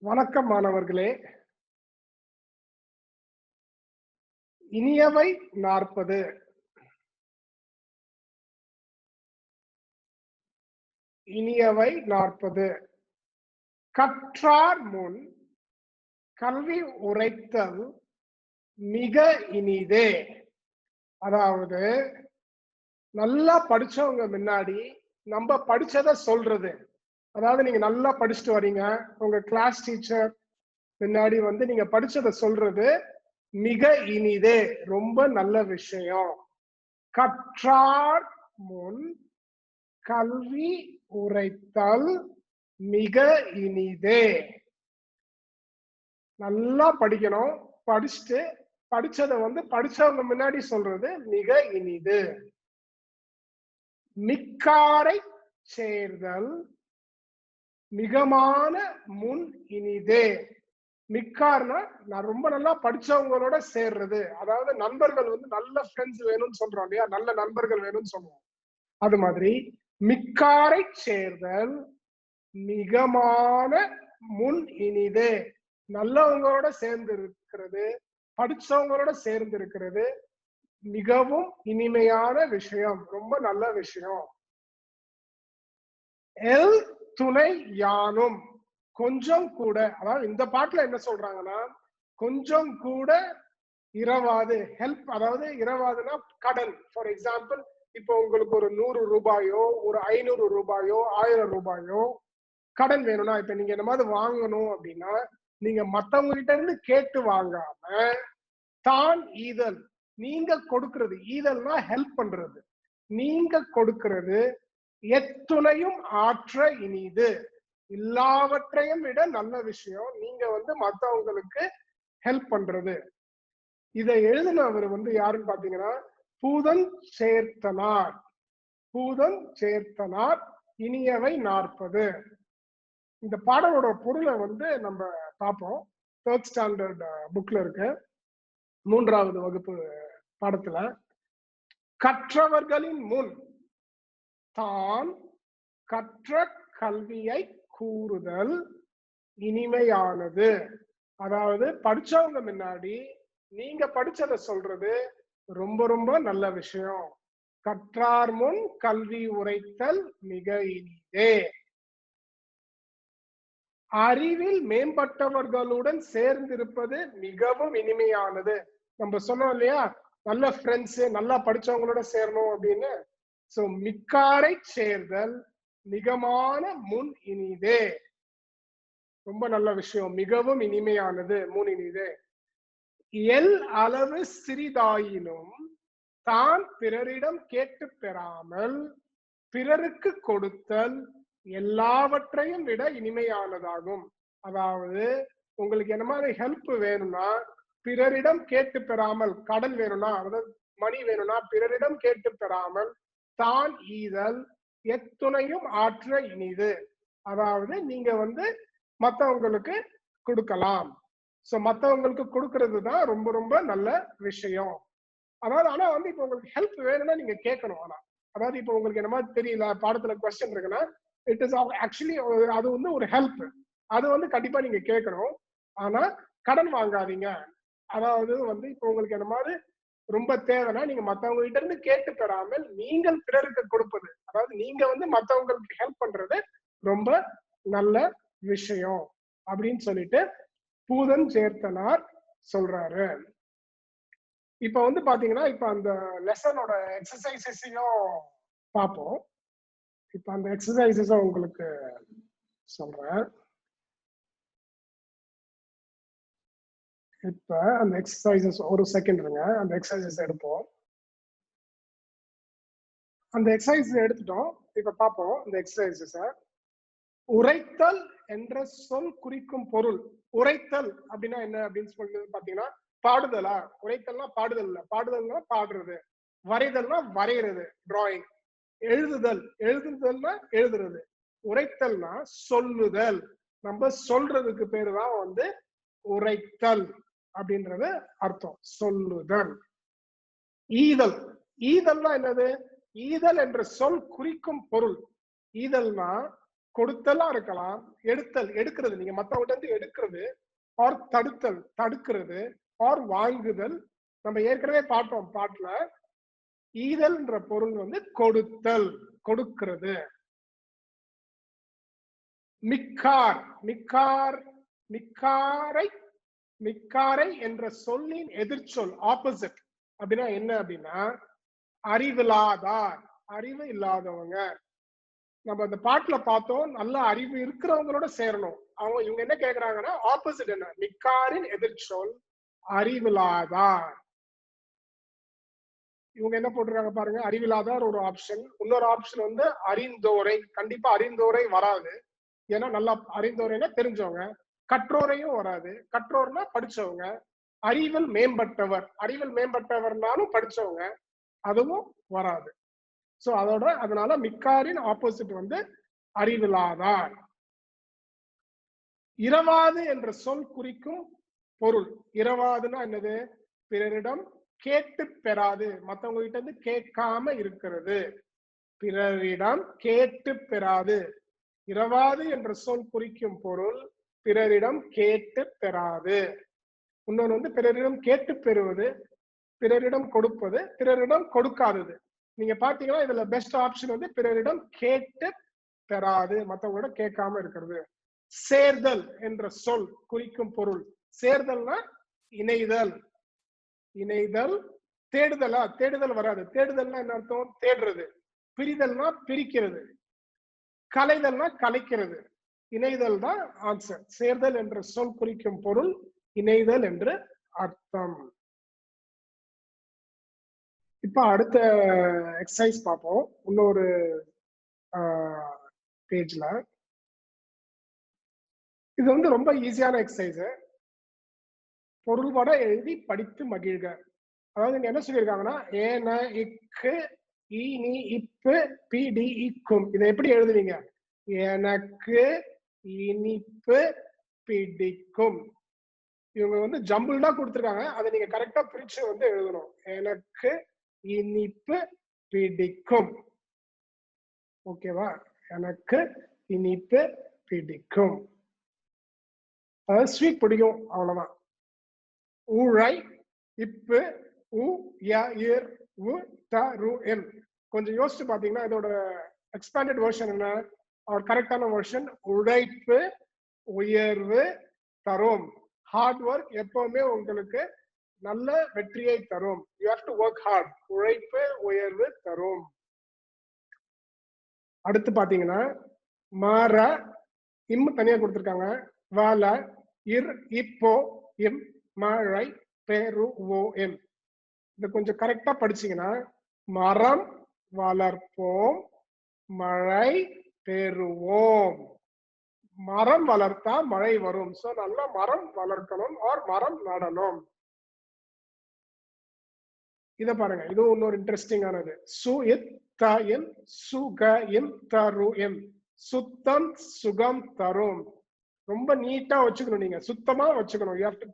வணக்கம் மாணவர்களே இனியவை நாற்பது. இனியவை நாற்பது. கற்றார் முன் கல்வி உரைத்தல் மிக இனிதே. அதாவது நல்லா படிச்சவங்க முன்னாடி நம்ம படிச்சத சொல்றது. அதாவது நீங்க நல்லா படிச்சுட்டு வரீங்க. உங்க கிளாஸ் டீச்சர் முன்னாடி வந்து நீங்க படிச்சதை சொல்றது மிக இனிதே ரொம்ப நல்ல விஷயம். கற்றார் முன் கல்வி உரைத்தல் மிக இனிதே. நல்லா படிக்கணும். படிச்சுட்டு படிச்சதை வந்து படிச்சவங்க முன்னாடி சொல்றது மிக இனிது. மிக்காரை சேர்தல் மிகமான முன் இனிதே. மிக்கார்னா நான் ரொம்ப நல்லா படிச்சவங்களோட சேர்றது. அதாவது நண்பர்கள் வந்து நல்ல ஃப்ரெண்ட்ஸ் வேணும்னு சொல்றோம் இல்லையா? நல்ல நண்பர்கள் வேணும்னு சொல்லுவோம். அது மாதிரி மிக்காரை சேர்தல் மிகமான முன் இனிதே. நல்லவங்களோட சேர்ந்து இருக்கிறது படிச்சவங்களோட சேர்ந்து இருக்கிறது மிகவும் இனிமையான விஷயம். ரொம்ப நல்ல விஷயம். எல் துணை யானும். கொஞ்சம் கூட அதாவது இந்த பாட்டுல என்ன சொல்றாங்கன்னா கொஞ்சம் கூட இரவாது. ஹெல்ப் அதாவது இரவாதுன்னா கடன். ஃபார் எக்ஸாம்பிள் இப்போ உங்களுக்கு ஒரு நூறு ரூபாயோ ஒரு ஐநூறு ரூபாயோ ஆயிரம் ரூபாயோ கடன் வேணும்னா இப்ப நீங்க என்ன மாதிரி வாங்கணும் அப்படின்னா நீங்க மத்தவங்க கிட்ட இருந்து கேட்டு வாங்காம தான் ஈதல். நீங்க கொடுக்கறது. ஈதல்னா ஹெல்ப் பண்றது. நீங்க கொடுக்கறது எத்துணையும் ஆற்ற இனிது. எல்லாவற்றையும் விட நல்ல விஷயம் நீங்க வந்து மத்தவங்களுக்கு ஹெல்ப் பண்றது. இதை எழுதினவர் வந்து யாருன்னு பாத்தீங்கன்னா பூதன் சேர்த்தனார். பூதன் சேர்த்தனார் இனியவை நாற்பது. இந்த பாடலோட பொருளை வந்து நம்ம பார்ப்போம். தேர்ட் ஸ்டாண்டர்ட் புக்ல இருக்கு. மூன்றாவது வகுப்பு பாடத்துல கற்றவர்களின் முன் தான் கற்ற கல்வியை கூறுதல் இனிமையானது. அதாவது படிச்சவங்க முன்னாடி நீங்க படிச்சதை சொல்றது ரொம்ப ரொம்ப நல்ல விஷயம். கற்றார் முன் கல்வி உரைத்தல் மிக இனிதே அறிவில் மேம்பட்டவர்களுடன் சேர்ந்திருப்பது மிகவும் இனிமையானது. நம்ம சொன்னோம் இல்லையா? நல்ல ஃப்ரெண்ட்ஸ் நல்லா படிச்சவங்களோட சேரணும் அப்படின்னு. சோ மிக்காரை சேர்தல் மிகமான முன் இனிதே. ரொம்ப நல்ல விஷயம். மிகவும் இனிமையானது முன் இனிதே. எல் அளவு சிறிதாயினும் தான் பிறரிடம் கேட்டு பெறாமல் பிறருக்கு கொடுத்தல் எல்லாவற்றையும் விட இனிமையானதாகும். அதாவது உங்களுக்கு என்ன மாதிரி ஹெல்ப் வேணும்னா பிறரிடம் கேட்டு பெறாமல் கடன் வேணும்னா அதாவது மணி வேணும்னா பிறரிடம் கேட்டு பெறாமல் தான் ஈதல் எத்துணையும் ஆற்ற இனிது. அதாவது நீங்க வந்து மத்தவங்களுக்கு கொடுக்கலாம். சோ மத்தவங்களுக்கு கொடுக்கறது தான் ரொம்ப ரொம்ப நல்ல விஷயம். அதாவது ஆனா வந்து இப்போ உங்களுக்கு ஹெல்ப் வேணும்னா நீங்க கேட்கணும் ஆனா. அதாவது இப்போ உங்களுக்கு என்ன மாதிரி தெரியல பாடத்துல கொஸ்டின் இருக்குன்னா இட் இஸ் ஆக்சுவலி அது வந்து ஒரு ஹெல்ப் அது வந்து கண்டிப்பா நீங்க கேட்கணும். ஆனா கடன் வாங்காதீங்க. அதாவது வந்து இப்போ உங்களுக்கு என்ன மாதிரி ரொம்ப தேவைன்னா நீங்க மத்தவங்க கிட்ட இருந்து கேட்டு பெறாமல் நீங்கள் பிறருக்கு கொடுப்பது. அதாவது நீங்க வந்து மத்தவங்களுக்கு ஹெல்ப் பண்றது ரொம்ப நல்ல விஷயம் அப்படின்னு சொல்லிட்டு பூதன் சேர்த்தனார் சொல்றாரு. இப்ப வந்து பாத்தீங்கன்னா இப்ப அந்த லெசனோட எக்ஸசைசஸையும் பார்ப்போம் இப்ப அந்த எக்ஸசைசஸ உங்களுக்கு சொல்றேன். இப்ப அந்த எக்ஸசைசஸ் ஒரு செகண்ட் இருங்க. அந்த எக்ஸசைசஸ் எடுப்போம். அந்த எக்ஸசைஸ் எடுத்துட்டோம். இப்ப பார்ப்போம். இந்த எக்ஸசைசஸ உரைத்தல் என்ற சொல் குறிக்கும் பொருள். உரைத்தல் அப்படின்னா என்ன அப்படின்னு சொல்லி பாத்தீங்கன்னா பாடுதலா? உரைத்தல்னா பாடுதல் இல்ல. பாடுதல்னா பாடுறது. வரைதல்னா வரைகிறது டிராயிங் எழுதுதல். எழுதுதல்னா எழுதுறது. உரைத்தல்னா சொல்லுதல். நம்ம சொல்றதுக்கு பேரு தான் வந்து உரைத்தல். அப்படின்றது அர்த்தம். சொல்லுதல். ஈதல். ஈதல்னா என்னது? ஈதல் என்ற சொல் குறிக்கும் பொருள். ஈதல்னா கொடுத்தலா இருக்கலாம் எடுத்தல் எடுக்கிறது. நீங்க மத்தவங்கிட்ட இருந்து எடுக்கிறது ஆர் தடுத்தல் தடுக்கிறது ஆர் வாங்குதல். நம்ம ஏற்கனவே பார்த்தோம் பாட்டுல. ஈதல்ன்ற பொருள் வந்து கொடுத்தல் கொடுக்கிறது. மிக்கார். மிக்கார் மிக்காரை மிக்காரை என்ற சொல்லின் எதிர்ச்சொல் ஆப்போசிட் அப்படின்னா என்ன அப்படின்னா அறிவில்லாதார். அறிவு இல்லாதவங்க. நம்ம அந்த பாட்டுல பார்த்தோம் நல்ல அறிவு இருக்கிறவங்களோட சேரணும். அவங்க இவங்க என்ன கேக்குறாங்கன்னா ஆப்போசிட் என்ன? மிக்காரின் எதிர்ச்சொல் அறிவில்லாதார். இவங்க என்ன போட்டுருக்காங்க பாருங்க அறிவில்லாதார் ஒரு ஆப்ஷன் இன்னொரு ஆப்ஷன் வந்து அறிந்தோரை. கண்டிப்பா அறிந்தோரை வராது. ஏன்னா நல்லா அறிந்தோரைன்னா தெரிஞ்சவங்க. கற்றோரையும் வராது. கற்றோர்னா படிச்சவங்க. அறிவில் மேம்பட்டவர். அறிவில் மேம்பட்டவர்னாலும் படிச்சவங்க. அதுவும் வராது. சோ அதோட அதனால மிக்காரின் ஆப்போசிட் வந்து அறிவிலாதார். இரவாது என்ற சொல் குறிக்கும் பொருள். இரவாதுன்னா என்னது? பிறரிடம் கேட்டு பெறாது. மத்தவங்க கிட்ட இருந்து கேட்காம இருக்கிறது. பிறரிடம் கேட்டு பெறாது. இரவாது என்ற சொல் குறிக்கும் பொருள் பிறரிடம் கேட்டு பெறாது. இன்னொன்று வந்து பிறரிடம் கேட்டு பெறுவது பிறரிடம் கொடுப்பது பிறரிடம் கொடுக்காதது. நீங்க பாத்தீங்கன்னா இதுல பெஸ்ட் ஆப்ஷன் வந்து பிறரிடம் கேட்டு பெறாது. மத்தவங்களோட கேட்காம இருக்கிறது. சேர்தல் என்ற சொல் குறிக்கும் பொருள். சேர்தல்னா இணைதல். இணைதல் தேடுதலா? தேடுதல் வராது. தேடுதல்னா என்ன அர்த்தம்? தேடுறது. பிரிதல்னா பிரிக்கிறது. கலைதல்னா கலைக்கிறது. இணைதல் தான் ஆன்சர் சேர்தல் என்ற சொல் குறிக்கும் பொருள் இணைதல் என்று அர்த்தம். இப்ப அடுத்த எக்ஸசைஸ் பார்ப்போம். இன்னொரு பேஜ்ல இது வந்து ரொம்ப ஈஸியான எக்ஸசைஸ் பொருள்பட எழுதி படித்து மகிழ்க. அதாவது இங்க என்ன சொல்லியிருக்காங்கன்னா ஏன இக்கு இனி இப்பு பிடி இக்கும். இதை எப்படி எழுதுவீங்க? எனக்கு இனிப்பு பிடிக்கும். இவங்க வந்து ஜம்பிள்டா கொடுத்துருக்காங்க. அதை நீங்க கரெக்டா பிரிச்சு வந்து எழுதணும். எனக்கு இனிப்பு பிடிக்கும். ஓகேவா எனக்கு இனிப்பு பிடிக்கும். அதாவது ஸ்வீட் பிடிக்கும் அவ்வளவுதான். ஊழை இப்பு உ ய இர் உ த ரு என். கொஞ்சம் யோசிச்சு பாத்தீங்கன்னா இதோட எக்ஸ்பேண்டட் வேர்ஷன் என்ன? அவர் கரெக்டான வெர்ஷன் உழைப்பு உயர்வு தரும். ஹார்ட் ஒர்க் எப்பவுமே உங்களுக்கு நல்ல வெற்றியை தரும். You have to work hard உழைப்பு உயர்வு தரும். அடுத்து பாத்தீங்கன்னா மாற இம் தனியா கொடுத்துருக்காங்க. வால இர் இப்போ இம் மழை பெரு ஓ எம். இதை கொஞ்சம் கரெக்டா படிச்சீங்கன்னா மரம் வளர்ப்போம் மழை பெறுவோம் மரம் வளர்த்தா மழை வரும். சோ நல்லா மரம் வளர்க்கணும் ஆர் மரம் நடணும். இத பாருங்க. இது இன்னொரு இன்ட்ரெஸ்டிங்கானது சு இத் த இம் சுக இம் தரு எம் சுத்தம் சுகம் தரும். ரொம்ப நீட்டா வச்சுக்கணும் நீங்க. சுத்தமா வச்சுக்கணும். You have to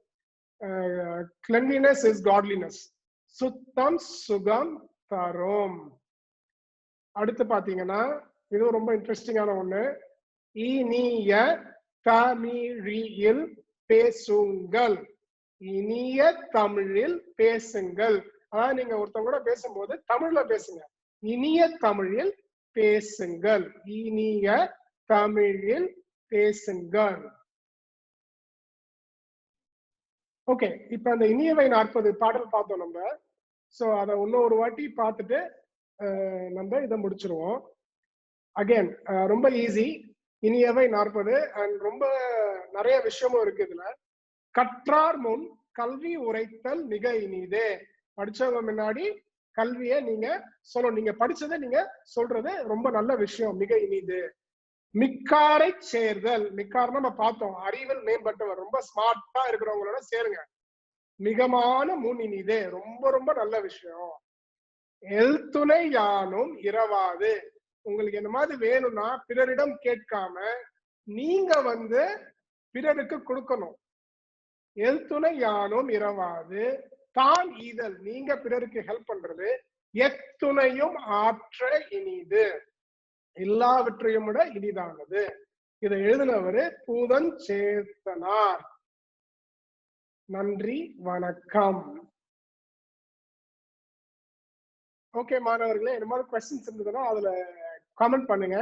cleanliness is godliness சுத்தம் சுகம் தரும். அடுத்து பாத்தீங்கன்னா இது ரொம்ப இன்ட்ரெஸ்டிங்கான ஒண்ணு. இனிய தமிழில் பேசுங்கள். இனிய தமிழில் பேசுங்கள். அதாவது நீங்க ஒருத்தவங்க கூட பேசும்போது தமிழ்ல பேசுங்க. இனிய தமிழில் பேசுங்கள். இனிய தமிழில் பேசுங்கள். ஓகே இப்ப அந்த இனியவை நாற்பது பாடல் பார்த்தோம் நம்ம. சோ அதை இன்னொரு வாட்டி பார்த்துட்டு நம்ம இதை முடிச்சிருவோம். அகைன் uh, ரொம்ப ஈஸி இனியவை நாற்பது அண்ட் ரொம்ப நிறைய விஷயமும் இருக்கு இதுல. கற்றார் முன் கல்வி உரைத்தல் மிக இனிதே படிச்சவங்க முன்னாடி கல்வியை நீங்க சொல்லணும் நீங்க படிச்சதை நீங்க சொல்றது ரொம்ப நல்ல விஷயம் மிக இனிது மிக்காரை சேர்தல் மிக்கார் நம்ம பார்த்தோம் அறிவில் மேம்பட்டவர் ரொம்ப ஸ்மார்ட்டா இருக்கிறவங்களோட சேருங்க. மிகமான முன் இனிதே ரொம்ப ரொம்ப நல்ல விஷயம். எழுத்துணை யானும் இரவாது. உங்களுக்கு இந்த மாதிரி வேணும்னா பிறரிடம் கேட்காம நீங்க வந்து பிறருக்கு கொடுக்கணும். எழுத்துணை யானும் இரவாது தான் ஈதல் நீங்க பிறருக்கு ஹெல்ப் பண்றது எத்துணையும் ஆற்ற இனிது. எல்லாவற்றையும் விட இனிதானது. இதை எழுதினவரு பூதன் சேத்தனார். நன்றி வணக்கம். ஓகே மாணவர்களே இந்த மாதிரி கொஸ்டின்ஸ் இருந்ததுன்னா அதுல கமெண்ட் பண்ணுங்க.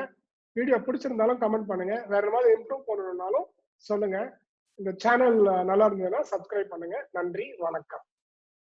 வீடியோ பிடிச்சிருந்தாலும் கமெண்ட் பண்ணுங்க. வேற மாதிரி இம்ப்ரூவ் பண்ணணும்னாலும் சொல்லுங்க. இந்த சேனல் நல்லா இருந்ததுன்னா சப்ஸ்கிரைப் பண்ணுங்க. நன்றி. வணக்கம்.